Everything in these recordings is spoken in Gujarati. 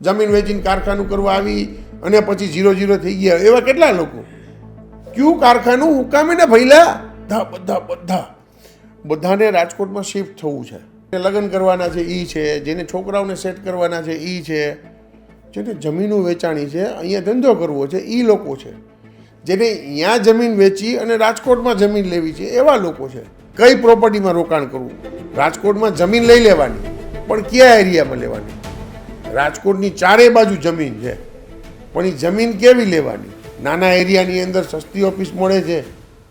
જમીન વેચીને કારખાનું કરવા આવી અને પછી ઝીરો ઝીરો થઈ ગયા. એવા કેટલા લોકો? કયું કારખાનું હુકામીને ભૈલા બધા બધા બધા. બધાને રાજકોટમાં શિફ્ટ થવું છે. લગ્ન કરવાના છે એ છે, જેને છોકરાઓને સેટ કરવાના છે એ છે. જેને જમીનો વેચાણી છે, અહીંયા ધંધો કરવો છે એ લોકો છે. જેને અહીંયા જમીન વેચી અને રાજકોટમાં જમીન લેવી છે, એવા લોકો છે. કઈ પ્રોપર્ટીમાં રોકાણ કરવું? રાજકોટમાં જમીન લઈ લેવાની, પણ કયા એરિયામાં લેવાની? રાજકોટની ચારે બાજુ જમીન છે. પણ એ જમીન કેવી લેવાની? નાના એરિયાની અંદર સસ્તી ઓફિસ મળે છે.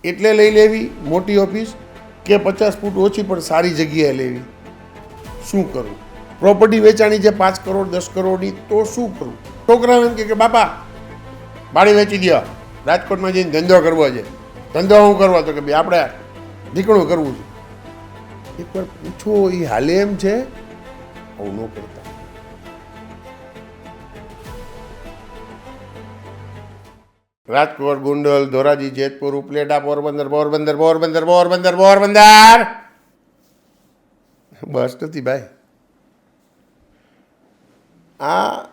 એટલે લઈ લેવી, મોટી ઓફિસ, કે પચાસ ફૂટ ઓછી પણ સારી જગ્યાએ લેવી. શું કરવું પ્રોપર્ટી વેચાણી છે પાંચ કરોડ, દસ કરોડની, તો શું કરવું છોકરાઓ એમ કે બાપા બાળી વેચી દો રાજકોટમાં જઈને ધંધો કરવો છે. ધંધો શું કરવો? તો કે, ભાઈ, આપણે નીકળું કરવું છે. એકવાર પૂછો એ હાલે એમ છે? આવું ન રાજકોટ ગુંડલ, ધોરાજી, જેતપુર ઉપલેટા પોરબંદર પોરબંદર પોરબંદર પોરબંદર પોરબંદર! બસ નથી ભાઈ. આ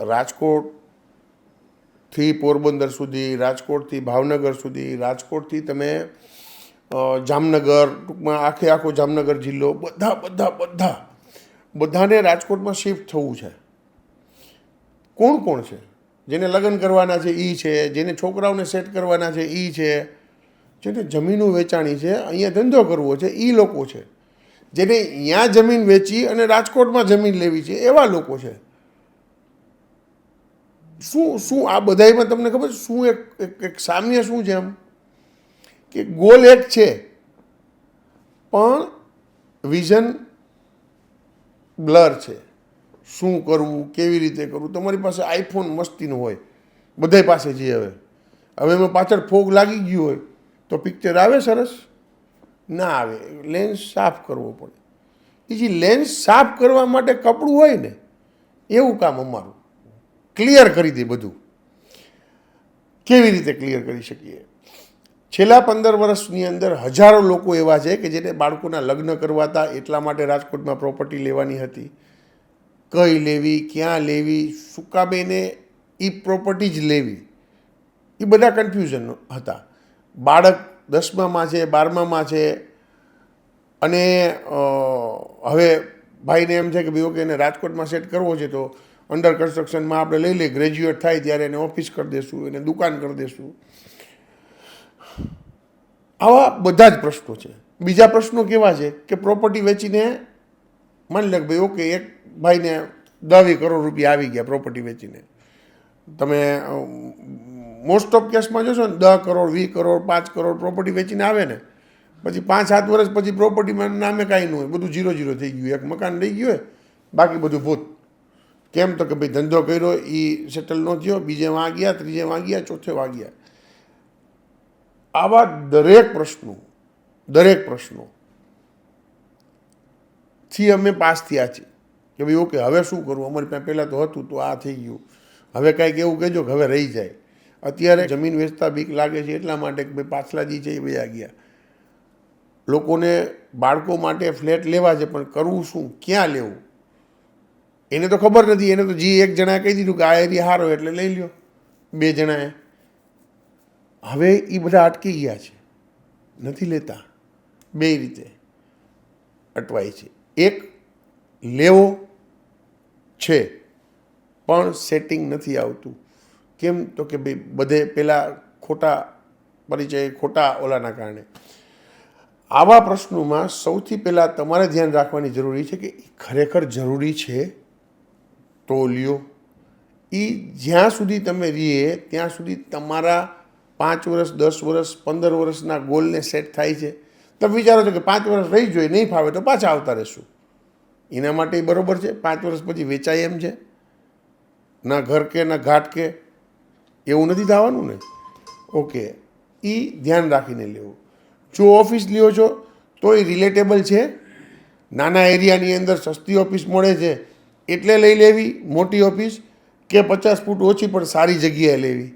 રાજકોટથી પોરબંદર સુધી, રાજકોટથી ભાવનગર સુધી, રાજકોટથી તમે જામનગર, ટૂંકમાં આખે આખો જામનગર જિલ્લો, બધા બધા બધા, બધાને રાજકોટમાં શિફ્ટ થવું છે. કોણ કોણ છે? જેને લગ્ન કરવાના છે એ છે, જેને છોકરાઓને સેટ કરવાના છે એ છે. જેને જમીનું વેચાણી છે, અહીંયા ધંધો કરવો છે એ લોકો છે. જેને અહીંયા જમીન વેચી અને રાજકોટમાં જમીન લેવી છે, એવા લોકો છે. શું શું આ બધાયમાં તમને ખબર શું એક, એક- સામ્ય શું છે આમ? કે ગોલ એક છે. પણ વિઝન બ્લર છે. શું કરવું, કેવી રીતે કરવું? તમારી પાસે આઈફોન મસ્તીનું હોય. બધા પાસે છે હવે. હવે એમાં પાછળ ફોગ લાગી ગયું હોય, તો પિક્ચર આવે સરસ? ના આવે. લેન્સ સાફ કરવો પડે. એ જે લેન્સ સાફ કરવા માટે કપડું હોય ને, એવું કામ અમારું. ક્લિયર કરી દે બધું. કેવી રીતે ક્લિયર કરી શકીએ? છેલ્લા પંદર વર્ષની અંદર હજારો લોકો એવા છે કે જેને બાળકોના લગ્ન કરવા હતા એટલા માટે રાજકોટમાં પ્રોપર્ટી લેવાની હતી. કઈ લેવી, ક્યાં લેવી સુકાબેને એ પ્રોપર્ટી જ લેવી. એ બધા કન્ફ્યુઝન હતા. બાળક દસમામાં છે, બારમામાં છે અને હવે ભાઈને એમ છે કે ભાઈ ઓકે એને રાજકોટમાં સેટ કરવો છે તો અંડર કન્સ્ટ્રક્શનમાં આપણે લઈ લઈએ ગ્રેજ્યુએટ થાય ત્યારે એને ઓફિસ કરી દઈશું એને દુકાન કરી દઈશું આવા બધા જ પ્રશ્નો છે. બીજા પ્રશ્નો કેવા છે? કે પ્રોપર્ટી વેચીને માની લે કે ભાઈ ઓકે એક ભાઈને દવી કરોડ રૂપિયા આવી ગયા પ્રોપર્ટી વેચીને. તમે મોસ્ટ ઓફ કેસમાં જોશો ને દસ કરોડ, વીસ કરોડ, પાંચ કરોડ પ્રોપર્ટી વેચીને આવે ને, પછી પાંચ સાત વર્ષ પછી પ્રોપર્ટીમાં નામે કાંઈ ન હોય, બધું ઝીરો ઝીરો થઈ ગયું, એક મકાન રહી ગયું બાકી બધું ભૂત. કેમ તો કે ભાઈ ધંધો કર્યો એ સેટલ ન થયો, બીજે વાગ્યા, ત્રીજે વાગ્યા, ચોથે વાગ્યા. આવા દરેક પ્રશ્નો દરેક પ્રશ્નો થી અમે પાસ થયા છીએ. કે ભાઈ, ઓકે, હવે શું કરવું? અમારી પાસે પહેલાં તો હતું, તો આ થઈ ગયું. હવે કાંઈક એવું કહેજો કે હવે રહી જાય. અત્યારે જમીન વેચતા બીક લાગે છે એટલા માટે કે ભાઈ, પાછલા જે છે એ વયા ગયા. લોકોને બાળકો માટે ફ્લેટ લેવા છે, પણ કરવું શું? ક્યાં લેવું? એને તો ખબર નથી. એને તો જી એક જણાએ કહી દીધું કે આ એરિયા સારો એટલે લઈ લ્યો. બે જણાએ. હવે એ બધા અટકી ગયા છે. નથી લેતા. બે રીતે અટવાય છે. એક, લેવો. છે. પણ સેટિંગ નથી આવતું. કેમ? તો કે ભાઈ બધે પહેલાં ખોટા પરિચય, ખોટા ઓલાના કારણે. આવા પ્રશ્નોમાં સૌથી પહેલાં તમારે ધ્યાન રાખવાની જરૂરી છે કે ખરેખર જરૂરી છે તો લ્યો. એ જ્યાં સુધી તમે રહીએ ત્યાં સુધી તમારા પાંચ વર્ષ, દસ વર્ષ, પંદર વર્ષના ગોલને સેટ થાય છે. તમે વિચારો છો કે પાંચ વર્ષ રહી જોઈએ નહીં ફાવે તો પાછા આવતા રહેશું. એના માટે બરાબર છે? પાંચ વર્ષ પછી વેચાય એમ છે? ના ઘર કે, ના ઘાટ કે, એવું નથી થવાનું ને? ઓકે. એ ધ્યાન રાખીને લેવું. જો ઓફિસ લ્યો છો, તો એ રિલેટેબલ છે. નાના એરિયાની અંદર સસ્તી ઓફિસ મળે છે, એટલે લઈ લેવી. મોટી ઓફિસ કે પચાસ ફૂટ ઓછી પણ સારી જગ્યાએ લેવી.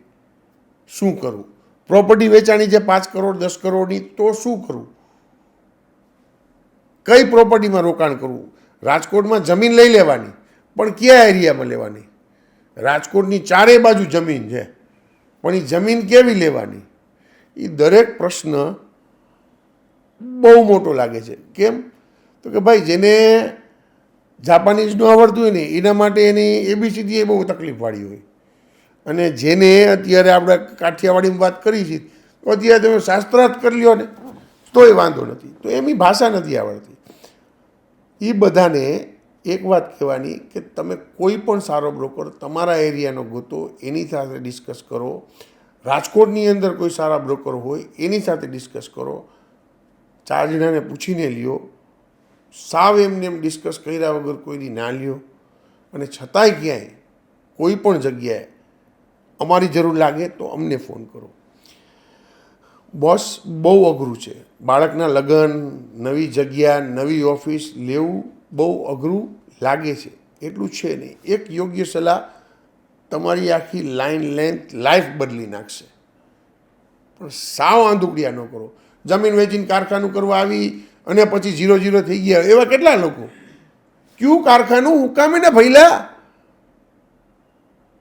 શું કરવું? પ્રોપર્ટી વેચાણી છે પાંચ કરોડ, દસ કરોડની, તો શું કરવું? કઈ પ્રોપર્ટીમાં રોકાણ કરવું? રાજકોટમાં જમીન લઈ લેવાની, પણ કયા એરિયામાં લેવાની? રાજકોટની ચારે બાજુ જમીન છે. પણ એ જમીન કેવી લેવાની? એ દરેક પ્રશ્ન બહુ મોટો લાગે છે. કેમ? તો કે ભાઈ, જેને જાપાનીઝ ન આવડતું હોય ને, એના માટે એની એબીસીડી એ બહુ તકલીફવાળી હોય. અને જેને અત્યારે આપણે કાઠિયાવાડીમાં વાત કરી છે, તો અત્યારે તમે શાસ્ત્રાર્થ કરી લ્યો ને, તોય વાંધો નથી. તો એમની ભાષા નથી આવડતી. એ બધાને એક વાત કહેવાની કે તમે કોઈ પણ સારો બ્રોકર તમારા એરિયાનો ગોતો, એની સાથે ડિસ્કસ કરો. રાજકોટની અંદર કોઈ સારા બ્રોકર હોય, એની સાથે ડિસ્કસ કરો. ચાર જણાને પૂછીને લ્યો. સાવ એમને એમ ડિસ્કસ કર્યા વગર કોઈની ના લ્યો. અને છતાંય ક્યાંય કોઈ પણ જગ્યાએ અમારી જરૂર લાગે તો અમને ફોન કરો. બોસ બહુ અઘરું છે. બાળકના લગ્ન, નવી જગ્યા, નવી ઓફિસ લેવું બહુ અઘરું લાગે છે. એટલું છે નહીં. એક યોગ્ય સલાહ તમારી આખી લાઈન લેન્થ લાઈફ બદલી નાખશે. પણ સાવ આંધુકડિયા ન કરો. જમીન વેચીને કારખાનું કરવા આવી અને પછી ઝીરો ઝીરો થઈ ગયા એવા કેટલા લોકો? ક્યું કારખાનું હુકામે ને ભૈલા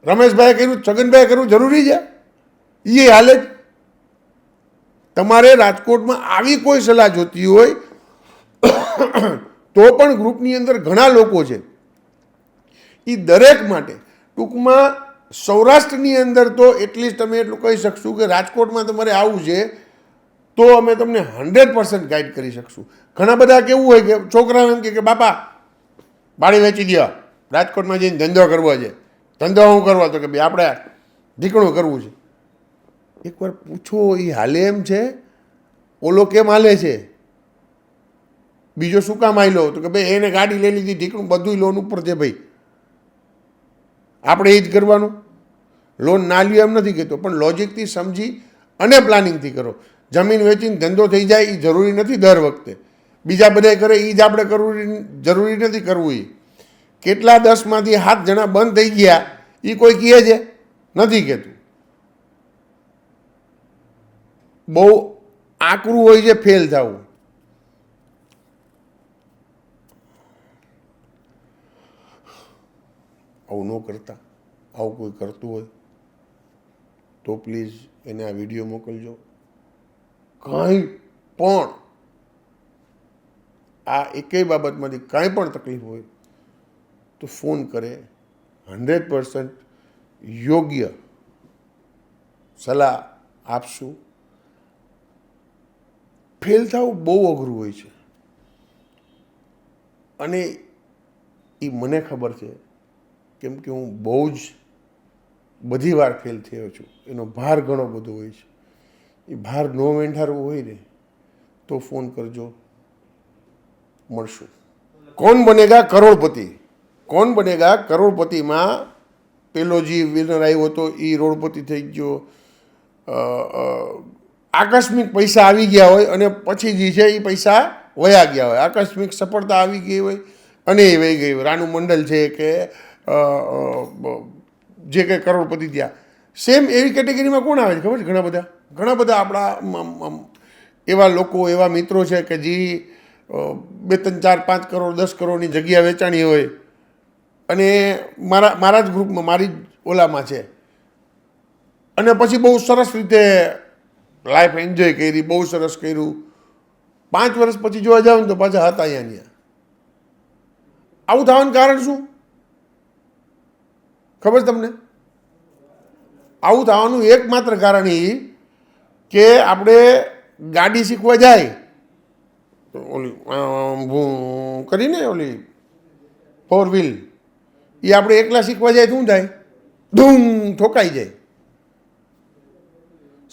રમેશભાઈ કર્યું છગનભાઈ કર્યું, જરૂરી છે? એ હાલે જ. તમારે રાજકોટમાં આવી કોઈ સલાહ જોતી હોય, તો પણ ગ્રુપની અંદર ઘણા લોકો છે. એ દરેક માટે. ટૂંકમાં સૌરાષ્ટ્રની અંદર તો એટલીસ્ટ તમે એટલું કહી શકશું કે રાજકોટમાં તમારે આવવું છે, તો અમે તમને હંડ્રેડ પર્સન્ટ ગાઈડ કરી શકશું. ઘણા બધા કેવું હોય કે છોકરાઓ એમ કે બાપા બાળી વેચી દો રાજકોટમાં જઈને ધંધો કરવો છે. ધંધો હું કરવો? તો કે, ભાઈ, આપણે દીકણું કરવું છે. એકવાર પૂછો એ હાલે એમ છે? ઓલો કેમ હાલે છે? બીજો શું કામ આવેલો તો કે ભાઈ એને ગાડી લઈ લીધી, ઢીકણું બધું લોન ઉપર છે ભાઈ. આપણે એ જ કરવાનું. લોન ના લ્યો એમ નથી કહેતો, પણ લોજિકથી સમજી અને પ્લાનિંગથી કરો. જમીન વેચીને ધંધો થઈ જાય એ જરૂરી નથી દર વખતે. બીજા બધા કરે એ જ આપણે કરવું જરૂરી નથી કરવું એ કેટલા દસમાંથી હાથ જણા બંધ થઈ ગયા એ કોઈ કહે છે? નથી કહેતું. બહુ આકરું હોય છે ફેલ થવું. આવું ન કરતા. આવું કોઈ કરતું હોય, તો પ્લીઝ એને આ વીડિયો મોકલજો. કંઈ પણ આ એકેય બાબતમાંથી કાંઈ પણ તકલીફ હોય, તો ફોન કરે. હંડ્રેડ પર્સન્ટ યોગ્ય સલાહ આપશું. ફેલ થવું બહુ અઘરું હોય છે. અને એ મને ખબર છે કેમ કે હું બહુ જ બધી વાર ફેલ થયો છું. એનો ભાર ઘણો બધો હોય છે. એ ભાર ન વેંઢારવો હોય ને તો ફોન કરજો. મળશું. કોણ બનેગા કરોડપતિ? કોણ બનેગા કરોડપતિમાં પેલો જે વિનર આવ્યો હતો એ રોડપતિ થઈ ગયો. આકસ્મિક પૈસા આવી ગયા હોય અને પછી જે છે એ પૈસા વયા ગયા હોય. આકસ્મિક સફળતા આવી ગઈ હોય અને એ વહી ગઈ હોય. રાનુ મંડલ છે કે જે કંઈ કરોડપતિ ત્યાં. સેમ એવી કેટેગરીમાં કોણ આવે છે? ખબર છે? ઘણા બધા. ઘણા બધા આપણા એવા લોકો, એવા મિત્રો છે કે જે બે ત્રણ, ચાર, પાંચ કરોડ, દસ કરોડની જગ્યા વેચાણી હોય. અને મારા મારા જ ગ્રુપમાં, મારી જ ઓલામાં છે. અને પછી બહુ સરસ રીતે લાઈફ એન્જોય કરી, બહુ સરસ કર્યું. પાંચ વર્ષ પછી જોવા જાવ ને તો પાછા હતા અહીંયા આવું થવાનું કારણ શું? ખબર તમને? આવું થવાનું એકમાત્ર કારણ એ કે આપણે ગાડી શીખવા જાય. ઓલી કરીને ઓલી ફોર વ્હીલ એ આપણે એકલા શીખવા જાય શું થાય? ધૂમ, ઠોકાઈ જાય.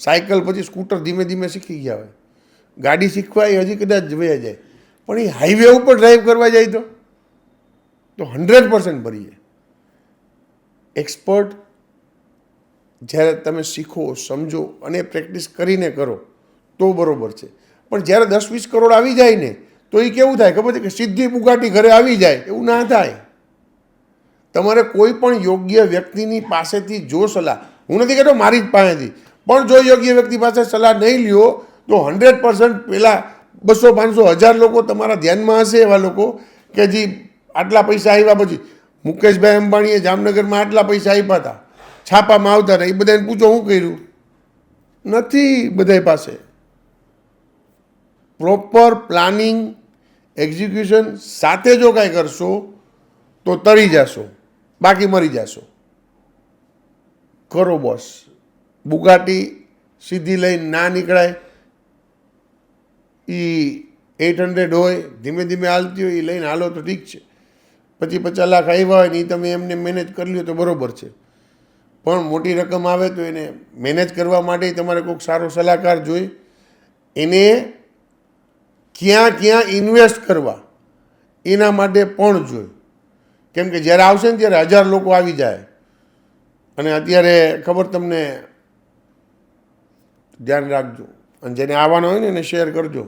સાયકલ પછી સ્કૂટર ધીમે ધીમે શીખી ગયા હોય. ગાડી શીખવા એ હજી કદાચ વયા જાય. પણ એ હાઈવે ઉપર ડ્રાઈવ કરવા જાય તો? તો હંડ્રેડ પર્સન્ટ ભરી જાય. એક્સપર્ટ જ્યારે તમે શીખો, સમજો અને પ્રેક્ટિસ કરીને કરો, તો બરોબર છે. પણ જ્યારે દસ વીસ કરોડ આવી જાય ને, તો એ કેવું થાય? ખબર છે કે સીધી બુગાટી ઘરે આવી જાય. એવું ના થાય. તમારે કોઈ પણ યોગ્ય વ્યક્તિની પાસેથી જો સલાહ, હું નથી કહેતો મારી જ પાસેથી પણ જો યોગ્ય વ્યક્તિ પાસે સલાહ નહીં લ્યો, તો હંડ્રેડ પર્સન્ટ પહેલાં બસો, પાંચસો, હજાર લોકો તમારા ધ્યાનમાં હશે એવા લોકો કે જે આટલા પૈસા આવ્યા પછી મુકેશભાઈ અંબાણીએ જામનગરમાં આટલા પૈસા આપ્યા હતા છાપામાં આવતા હતા એ બધાને પૂછો શું કર્યું? નથી બધાય પાસે. પ્રોપર પ્લાનિંગ, એક્ઝિક્યુશન સાથે જો કાંઈ કરશો, તો તરી જશો, બાકી મરી જશો. કરો, બોસ. બુગાટી સીધી લઈને ના નીકળાય. એ એટ હંડ્રેડ હોય, ધીમે ધીમે હાલતી હોય એ લઈને હાલો તો ઠીક છે. પછી પચાસ લાખ આવ્યા હોય ને એ તમે એમને મેનેજ કરી લ્યો તો બરાબર છે. પણ મોટી રકમ આવે તો એને મેનેજ કરવા માટે તમારે કોઈક સારો સલાહકાર જોઈ. એને ક્યાં ક્યાં ઇન્વેસ્ટ કરવા, એના માટે પણ જોઈ. કેમ કે જ્યારે આવશે ને ત્યારે હજાર લોકો આવી જાય. અને અત્યારે ખબર તમને ધ્યાન રાખજો. અને જેને આવવાનો હોય ને એને શેર કરજો.